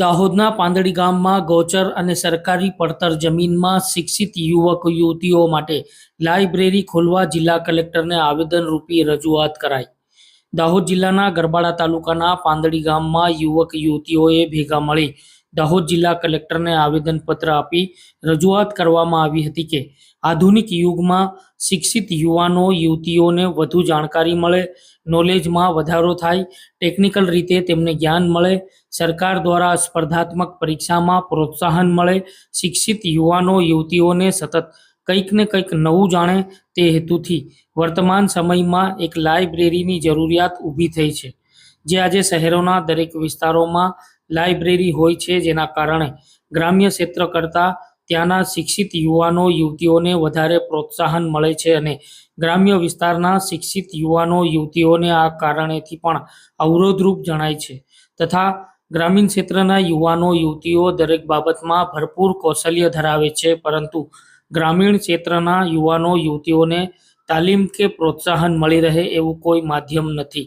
દાહોદના પાંદડી ગામમાં ગૌચર અને સરકારી પડતર જમીનમાં શિક્ષિત યુવક યુવતીઓ માટે લાઇબ્રેરી ખોલવા જિલ્લા કલેક્ટરને આવેદનરૂપી રજૂઆત કરાઈ. દાહોદ જિલ્લાના ગરબાડા તાલુકાના પાંદડી ગામમાં યુવક યુવતીઓએ ભેગા મળી દાહોદ જિલ્લા કલેક્ટરને આવેદનપત્ર આપી રજૂઆત કરવામાં આવી હતી કે આધુનિક યુગમાં શિક્ષિત યુવાનો યુવતીઓને વધુ જાણકારી મળે નોલેજમાં વધારો થાય ટેકનિકલ રીતે તેમને જ્ઞાન મળે, સરકાર દ્વારા સ્પર્ધાત્મક પરીક્ષામાં પ્રોત્સાહન મળે, શિક્ષિત યુવાનો યુવતીઓને સતત કંઈક ને કંઈક નવું જાણે તે હેતુથી વર્તમાન સમયમાં એક લાઇબ્રેરીની જરૂરિયાત ઊભી થઈ છે. જે આજે શહેરોના દરેક વિસ્તારોમાં લાઇબ્રેરી હોય છે, જેના કારણે ગ્રામ્ય ક્ષેત્ર કરતાં ત્યાંના શિક્ષિત યુવાનો, યુવતીઓને વધારે પ્રોત્સાહન મળે છે અને ગ્રામ્ય વિસ્તારના શિક્ષિત યુવાનો, યુવતીઓને આ કારણેથી પણ અવરોધરૂપ જણાય છે. તથા ગ્રામીણ ક્ષેત્રના યુવાનો, યુવતીઓ દરેક બાબતમાં ભરપૂર કૌશલ્ય ધરાવે છે, પરંતુ ગ્રામીણ ક્ષેત્રના યુવાનો, યુવતીઓને તાલીમ કે પ્રોત્સાહન મળી રહે એવું કોઈ માધ્યમ નથી.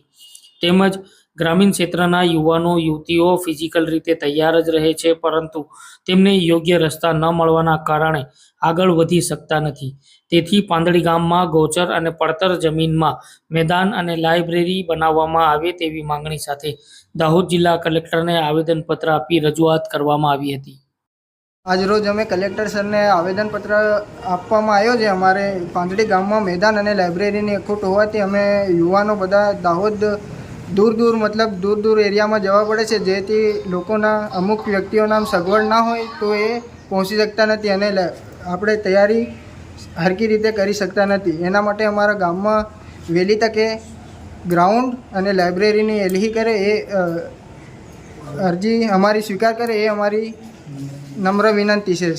તેમજ ગ્રામીણ ક્ષેત્રના યુવાનો, યુવતીઓ ફિઝિકલ રીતે તૈયાર જ રહે છે, પરંતુ તેમને યોગ્ય રસ્તા ન મળવાના કારણે આગળ વધી શકતા નથી. તેથી પાંદડી ગામમાં ગૌચર અને પડતર જમીનમાં મેદાન અને લાઇબ્રેરી બનાવવામાં આવે તેવી માંગણી સાથે દાહોદ જિલ્લા કલેક્ટરને આવેદનપત્ર આપી રજૂઆત કરવામાં આવી હતી. આજરોજ અમે કલેક્ટર સરને આવેદનપત્ર આપવામાં આવ્યો છે. અમારે પાંદડી ગામમાં મેદાન અને લાઇબ્રેરીની અખૂટ હોવાથી અમે યુવાનો બધા દાહોદ દૂર દૂર મતલબ દૂર દૂર એરિયામાં જવા પડે છે જેથી લોકોના અમુક વ્યક્તિઓના સગવડ ના હોય તો એ પહોંચી શકતા નથી અને આપણે તૈયારી હરકી રીતે કરી શકતા નથી. એના માટે અમારા ગામમાં વહેલી તકે ગ્રાઉન્ડ અને લાઇબ્રેરીની એલહી કરે એ અરજી અમારી સ્વીકાર કરે એ અમારી નમ્ર વિનંતી છે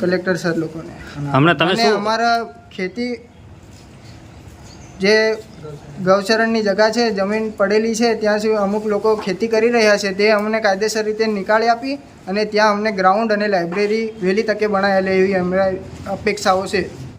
કલેક્ટર સર લોકોને. હમણાં તમે અમારા ખેતી જે ગૌચરણની જગા છે, જમીન પડેલી છે, ત્યાં સુધી અમુક લોકો ખેતી કરી રહ્યા છે, તે અમને કાયદેસર રીતે નિકાળી આપી અને ત્યાં અમને ગ્રાઉન્ડ અને લાઇબ્રેરી વહેલી તકે બનાવેલી એવી અમારી અપેક્ષાઓ છે.